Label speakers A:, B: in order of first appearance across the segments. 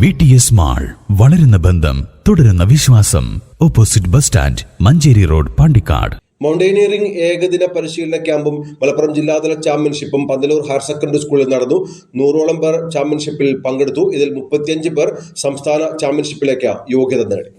A: V T S mall വളരുന്ന ബന്ധം തുടരുന്ന വിശ്വാസം. Opposite bus stand Manjeri road Pandikkad.
B: Mountaineering ഏകദിന പരിശീലന ക്യാമ്പും മലപ്പുറം ജില്ലാതല ചാമ്പ്യൻഷിപ്പും പന്തലൂർ ഹയർ സെക്കൻഡറി സ്കൂളിൽ നടന്നു. നൂറോളം പേർ ചാമ്പ്യൻഷിപ്പിൽ പങ്കെടുത്തു. ഇതിൽ മുപ്പത്തിയഞ്ച് പേർ സംസ്ഥാന ചാമ്പ്യൻഷിപ്പിലേക്ക് യോഗ്യത നേടി.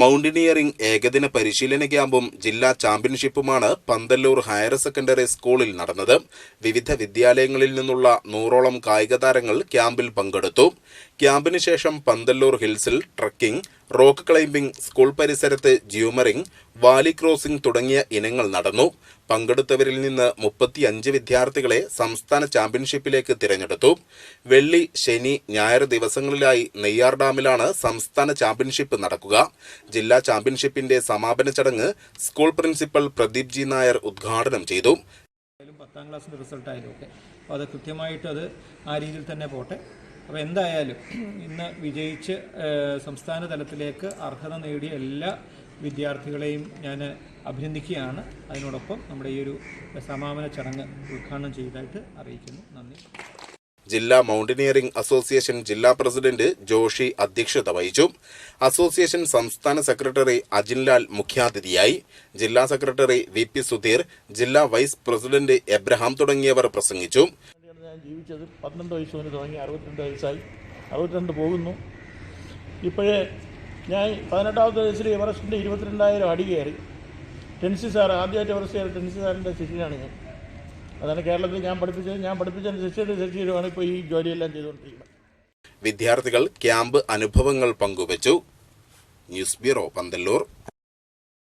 C: മൗണ്ടനിയറിംഗ് ഏകദിന പരിശീലന ക്യാമ്പും ജില്ലാ ചാമ്പ്യൻഷിപ്പുമാണ് പന്തല്ലൂർ ഹയർ സെക്കൻഡറി സ്കൂളിൽ നടന്നത്. വിവിധ വിദ്യാലയങ്ങളിൽ നിന്നുള്ള നൂറോളം കായിക താരങ്ങൾ ക്യാമ്പിൽ പങ്കെടുത്തു. ക്യാമ്പിന് ശേഷം പന്തല്ലൂർ ഹിൽസിൽ ട്രക്കിംഗ് റോക്ക് ക്ലൈംബിംഗ് സ്കൂൾ പരിസരത്ത് ജ്യൂമറിംഗ് വാലി ക്രോസിംഗ് തുടങ്ങിയ ഇനങ്ങൾ നടന്നു. പങ്കെടുത്തവരിൽ നിന്ന് മുപ്പത്തിയഞ്ച് വിദ്യാർത്ഥികളെ സംസ്ഥാന ചാമ്പ്യൻഷിപ്പിലേക്ക് തിരഞ്ഞെടുത്തു. വെള്ളി ശനി ഞായർ ദിവസങ്ങളിലായി നെയ്യാർ ഡാമിലാണ് സംസ്ഥാന ചാമ്പ്യൻഷിപ്പ് നടക്കുക. ജില്ലാ ചാമ്പ്യൻഷിപ്പിന്റെ സമാപന ചടങ്ങ് school principal Pradeep G Nair ഉദ്ഘാടനം ചെയ്തു.
D: പത്താം ക്ലാസ്സിന്റെ റിസൾട്ട് ആയാലും ഒക്കെ. അപ്പോൾ അത് കൃത്യമായിട്ട് അത് ആ രീതിയിൽ തന്നെ പോട്ടെ. അപ്പോൾ എന്തായാലും ഇന്ന് വിജയിച്ച് സംസ്ഥാന തലത്തിലേക്ക് അർഹത നേടിയ എല്ലാ വിദ്യാർത്ഥികളെയും ഞാൻ അഭിനന്ദിക്കുകയാണ്. അതിനോടൊപ്പം നമ്മുടെ ഈ ഒരു സമാപന ചടങ്ങ് ഉദ്ഘാടനം ചെയ്തതായിട്ട് അറിയിക്കുന്നു. നന്ദി.
C: ജില്ലാ മൗണ്ടനിയറിംഗ് അസോസിയേഷൻ ജില്ലാ പ്രസിഡന്റ് ജോഷി അധ്യക്ഷത വഹിച്ചു. അസോസിയേഷൻ സംസ്ഥാന സെക്രട്ടറി അജിൻലാൽ മുഖ്യാതിഥിയായി. ജില്ലാ സെക്രട്ടറി വി പി സുധീർ ജില്ലാ വൈസ് പ്രസിഡന്റ് എബ്രഹാം തുടങ്ങിയവർ പ്രസംഗിച്ചു.
E: ഞാൻ ജീവിച്ചത് പന്ത്രണ്ട് വയസ്സ് മുതൽ തുടങ്ങി അറുപത്തിരണ്ട് വയസ്സായി. അറുപത്തിരണ്ട് പോകുന്നു. ഇപ്പോഴേ ഞാൻ പതിനെട്ടാമത്തെ വയസ്സിൽ എവറസ്റ്റിന്റെ ഇരുപത്തിരണ്ടായിരം അടി കയറി. ടെൻസി സാർ ആദ്യമായിട്ട് എവറസ്റ്റ് കയറി ടെൻസി സാറിന്റെ ശിഷ്യനാണ് ഞാൻ. അതാണ് കേരളത്തിൽ ഞാൻ പഠിപ്പിച്ചത്. ഞാൻ പഠിപ്പിച്ചതിന് ശിഷ്യയുടെ ശിഷ്യരുമാണ് ഇപ്പോൾ ഈ ജോലിയെല്ലാം ചെയ്തുകൊണ്ടിരിക്കുന്നത്.
C: വിദ്യാർത്ഥികൾ ക്യാമ്പ് അനുഭവങ്ങൾ പങ്കുവച്ചു. News bureau Panthalloor.